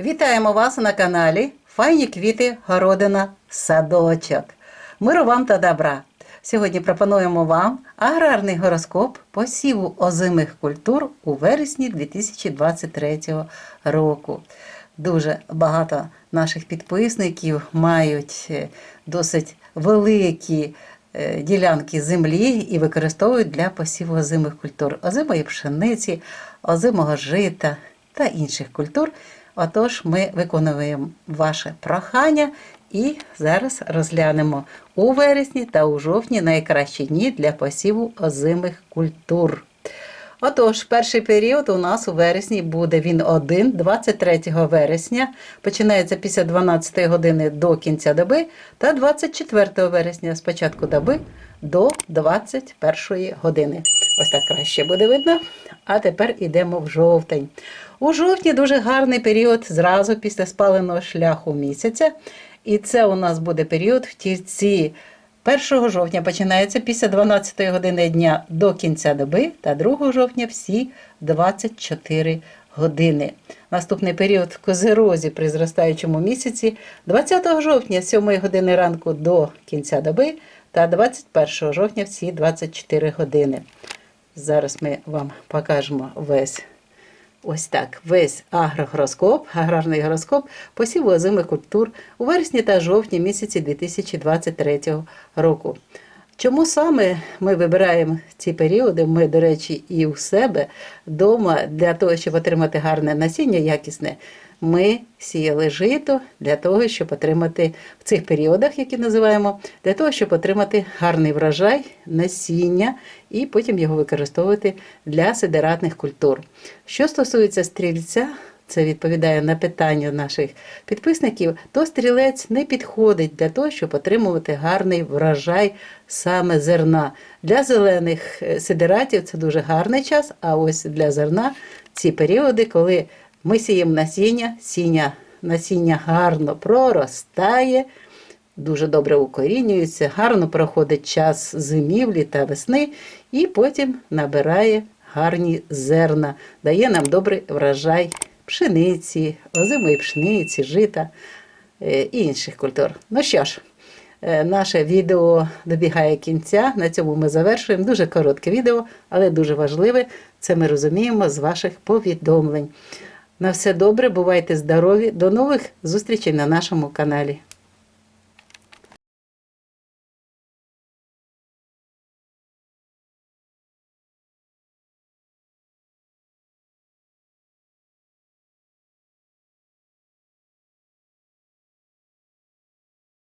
Вітаємо вас на каналі Файні квіти, городина, садочок. Миру вам та добра. Сьогодні пропонуємо вам аграрний гороскоп посіву озимих культур у вересні 2023 року. Дуже багато наших підписників мають е, досить великі е, ділянки землі і використовують для посіву озимих культур, озимої пшениці, озимого жита та інших культур. Отож, ми виконуємо ваше прохання і зараз розглянемо у вересні та у жовтні найкращі дні для посіву озимих культур. Отож, перший період у нас у вересні буде він один, 23 вересня, починається після 12 години до кінця доби, та 24 вересня з початку доби до 21 години. Ось так краще буде видно. А тепер йдемо в жовтень. У жовтні дуже гарний період зразу після спаленого шляху місяця. І це у нас буде період в тільці 1 жовтня починається після 12 години дня до кінця доби, та 2 жовтня всі 24 години. Наступний період в козирозі при зростаючому місяці 20 жовтня з 7 години ранку до кінця доби та 21 жовтня всі 24 години. Зараз ми вам покажемо весь Ось так, весь агрогороскоп, аграрний гороскоп посіву озимих культур у вересні та жовтні місяці 2023 року. Чому саме ми вибираємо ці періоди? Ми, до речі, і у себе вдома для того, щоб отримати гарне насіння, якісне, ми сіяли жито для того, щоб отримати в цих періодах, які називаємо, для того, щоб отримати гарний врожай, насіння і потім його використовувати для сидератних культур. Що стосується стрільця, це відповідає на питання наших підписників, то стрілець не підходить для того, щоб отримувати гарний врожай саме зерна. Для зелених е, сидератів це дуже гарний час, а ось для зерна ці періоди, коли ми сіємо насіння, сіння, насіння гарно проростає, дуже добре укорінюється, гарно проходить час зимівлі та весни, і потім набирає гарні зерна, дає нам добрий врожай пшениці, озимої пшениці, жита е, і інших культур. Ну що ж, е, наше відео добігає кінця. На цьому ми завершуємо. Дуже коротке відео, але дуже важливе. Це ми розуміємо з ваших повідомлень. На все добре, бувайте здорові. До нових зустрічей на нашому каналі.